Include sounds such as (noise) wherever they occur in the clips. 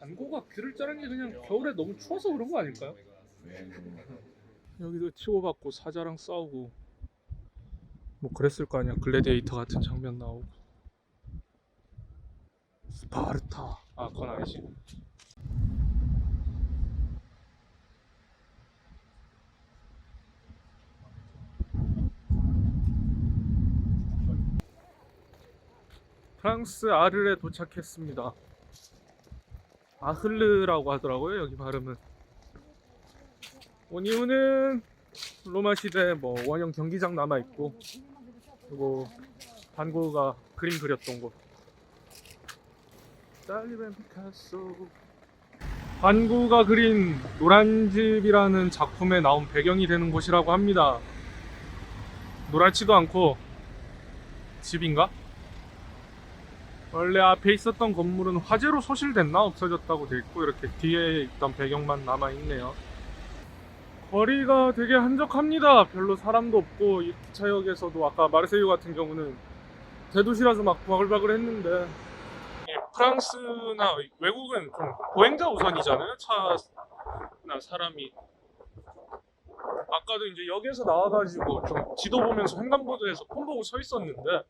안고가 귀를 자른 게 그냥 겨울에 너무 추워서 그런 거 아닐까요? 여기도 치고받고 사자랑 싸우고 뭐 그랬을 거 아니야. 글래디에이터 같은 장면 나오고. 스파르타. 아 그건 아니지. 프랑스 아르에 도착했습니다 아흐르라고 하더라고요 여기 발음은 온 이유는 로마 시대 뭐 원형 경기장 남아 있고 그리고 반고가 그림 그렸던 곳. 달리벤 피카소. 반고가 그린 노란 집이라는 작품에 나온 배경이 되는 곳이라고 합니다. 노랗지도 않고 집인가? 원래 앞에 있었던 건물은 화재로 소실됐나 없어졌다고 돼 있고 이렇게 뒤에 있던 배경만 남아 있네요. 거리가 되게 한적합니다. 별로 사람도 없고 이 기차역에서도 아까 마르세유 같은 경우는 대도시라서 막 바글바글 했는데 프랑스나 외국은 좀 보행자 우선이잖아요. 차나 사람이 아까도 이제 역에서 나와가지고 좀 지도 보면서 횡단보도에서 폰 보고 서 있었는데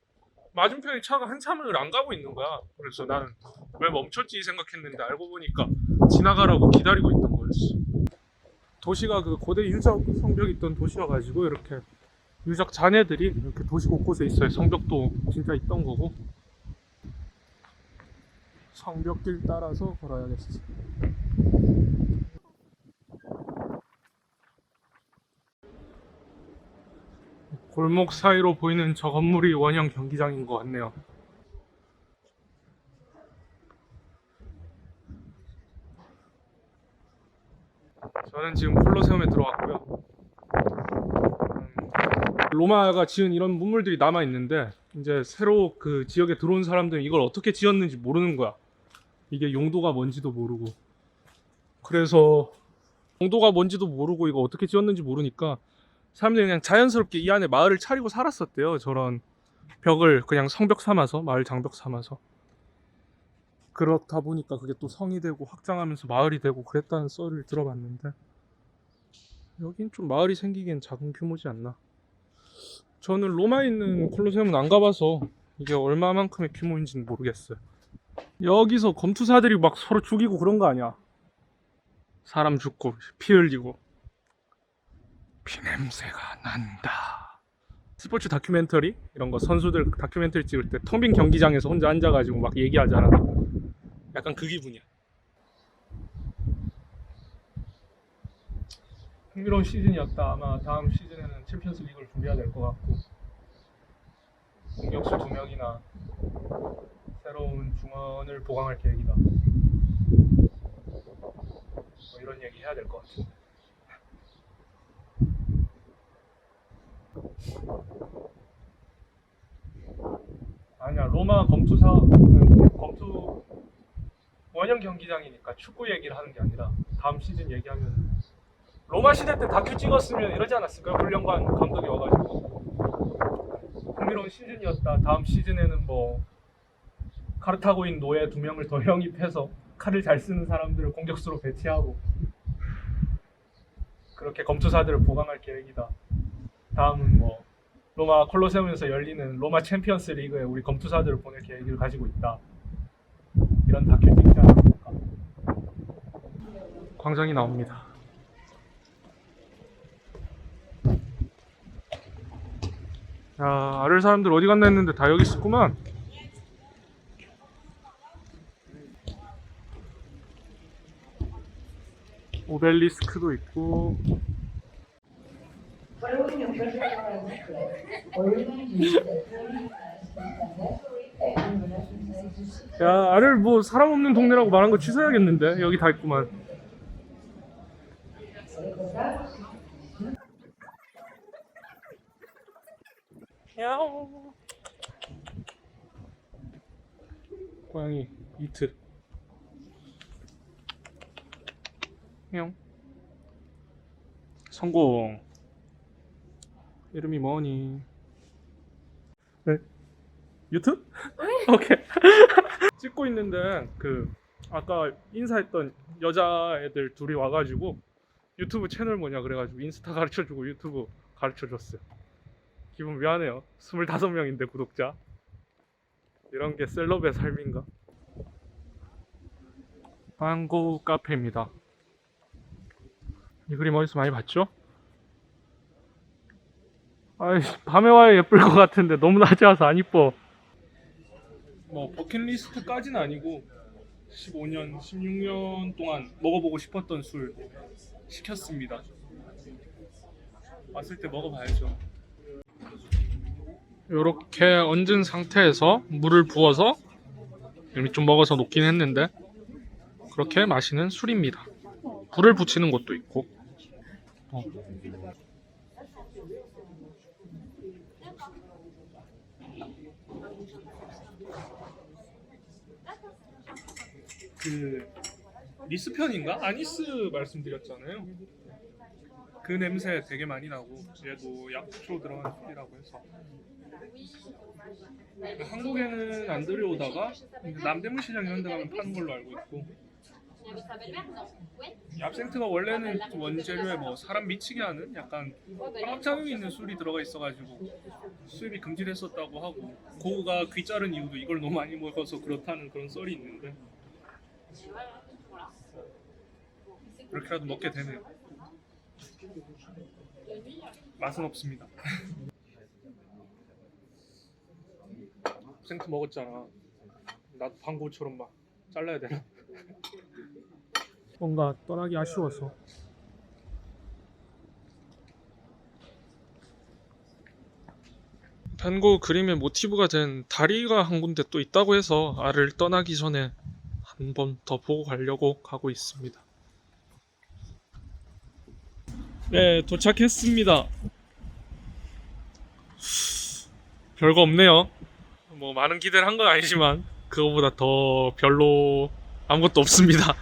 맞은편에 차가 한참을 안 가고 있는 거야. 그래서 나는 왜 멈췄지 생각했는데 알고 보니까 지나가라고 기다리고 있던 거였어. 도시가 그 고대 유적 성벽이 있던 도시여 가지고 이렇게 유적 잔해들이 이렇게 도시 곳곳에 있어요. 성벽도 진짜 있던 거고 성벽길 따라서 걸어야겠어. 골목 사이로 보이는 저 건물이 원형 경기장인 것 같네요. 저는 지금 콜로세움에 들어왔고요. 음, 로마가 지은 이런 문물들이 남아 있는데 이제 새로 그 지역에 들어온 사람들은 이걸 어떻게 지었는지 모르는 거야. 이게 용도가 뭔지도 모르고. 그래서 용도가 뭔지도 모르고 이거 어떻게 지었는지 모르니까 사람들이 그냥 자연스럽게 이 안에 마을을 차리고 살았었대요. 저런 벽을 그냥 성벽 삼아서 마을 장벽 삼아서. 그렇다 보니까 그게 또 성이 되고 확장하면서 마을이 되고 그랬다는 썰을 들어봤는데 여긴 좀 마을이 생기기엔 작은 규모지 않나 저는 로마에 있는 콜로세움은 안 가봐서 이게 얼마만큼의 규모인지는 모르겠어요 여기서 검투사들이 막 서로 죽이고 그런 거 아니야 사람 죽고 피 흘리고 피냄새가 난다 스포츠 다큐멘터리 이런 거 선수들 다큐멘터리 찍을 때 텅 빈 경기장에서 혼자 앉아가지고 막 얘기하잖아 약간 그 기분이야. 흥미로운 시즌이었다. 아마 다음 시즌에는 챔피언스 리그를 준비해야 될 것 같고 공격수 두 명이나 새로운 중원을 보강할 계획이다. 뭐 이런 얘기 해야 될 것 같은데. 아니야 로마 검투사 검투 원형 경기장이니까 축구 얘기를 하는 게 아니라 다음 시즌 얘기하면 로마 시대 때 다큐 찍었으면 이러지 않았을까요? 훈련관 감독이 와가지고 흥미로운 시즌이었다. 다음 시즌에는 뭐 카르타고인 노예 두 명을 더 영입해서 칼을 잘 쓰는 사람들을 공격수로 배치하고 그렇게 검투사들을 보강할 계획이다. 다음은 뭐 로마 콜로세움에서 열리는 로마 챔피언스 리그에 우리 검투사들을 보낼 계획을 가지고 있다. 이런 다큐 찍지 않았을까? 광장이 나옵니다. 야, 아를 사람들 어디 갔나 했는데 다 여기 있었구만. 오벨리스크도 있고 야 아를 뭐 사람 없는 동네라고 말한 거 취소해야겠는데? 여기 다 있구만. 야옹 고양이 이트. 형 성공 이름이 뭐니 네? 유튜브? 오케이 (laughs) 찍고 있는데 그 아까 인사했던 여자애들 둘이 와가지고 유튜브 채널 뭐냐 그래가지고 인스타 가르쳐주고 유튜브 가르쳐줬어요. 기분 미안해요. 25명인데 구독자. 이런 게 셀럽의 삶인가? 빵고 카페입니다. 이 그림 어디서 많이 봤죠? 아이 밤에 와야 예쁠 것 같은데 너무 낮에 와서 안 이뻐. 뭐 버킷리스트까지는 아니고 15년, 16년 동안 먹어보고 싶었던 술 시켰습니다. 왔을 때 먹어봐야죠. 이렇게 얹은 상태에서 물을 부어서 이미 좀 먹어서 녹긴 했는데 그렇게 마시는 술입니다. 불을 붙이는 곳도 있고. 어. 그 니스 편인가? 아니스 말씀드렸잖아요. 그 냄새 되게 많이 나고 얘도 약초 들어간 술이라고 해서 한국에는 안 들여오다가 남대문 시장 이런 데 가면 파는 걸로 알고 있고 이 압생트가 원래는 원재료에 뭐 사람 미치게 하는 약간 화학작용이 있는 술이 들어가 있어가지고 수입이 금지됐었다고 하고 고우가 귀 자른 이유도 이걸 너무 많이 먹어서 그렇다는 그런 썰이 있는데 그렇게라도 먹게 되네요. 맛은 없습니다. (laughs) 생트 먹었잖아. 나도 방고처럼 막 잘라야 되나 (laughs) 뭔가 떠나기 아쉬워서 벤고 그림의 모티브가 된 다리가 한 군데 또 있다고 해서 알을 떠나기 전에 한 번 더 보고 가려고 가고 있습니다. 네, 도착했습니다. 별거 없네요. 뭐 많은 기대를 한 건 아니지만 그거보다 더 별로 아무것도 없습니다.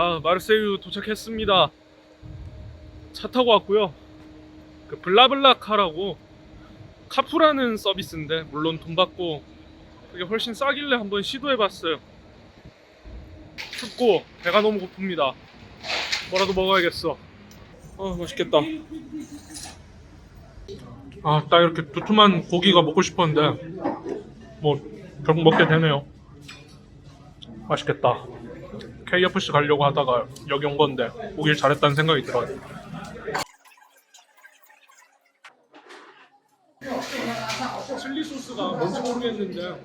아 마르세유 도착했습니다. 차 타고 왔고요. 그 블라블라카라고 카푸라는 서비스인데 물론 돈 받고 그게 훨씬 싸길래 한번 시도해봤어요. 춥고 배가 너무 고픕니다. 뭐라도 먹어야겠어. 아 맛있겠다. 아 딱 이렇게 두툼한 고기가 먹고 싶었는데 뭐 결국 먹게 되네요. 맛있겠다. KFC 가려고 하다가 여기 온 건데 오길 잘했다는 생각이 들어요. 칠리 소스가 뭔지 모르겠는데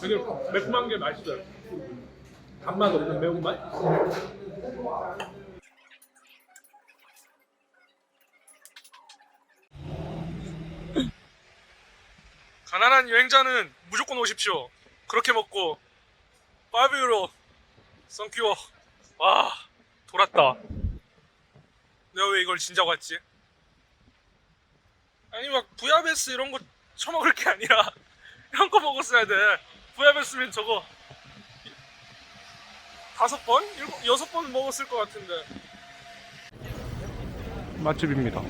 되게 매콤한 게 맛있어요. 단맛 없는 매운맛? 가난한 여행자는 무조건 오십시오. 그렇게 먹고 5유로 썬큐어 와 돌았다. 내가 왜 이걸 진작 왔지? 아니 막 부야베스 이런 거 처먹을 게 아니라 (laughs) 이런 거 먹었어야 돼. 부야베스면 저거 다섯 번, 일곱, 여섯 번 먹었을 것 같은데. 맛집입니다.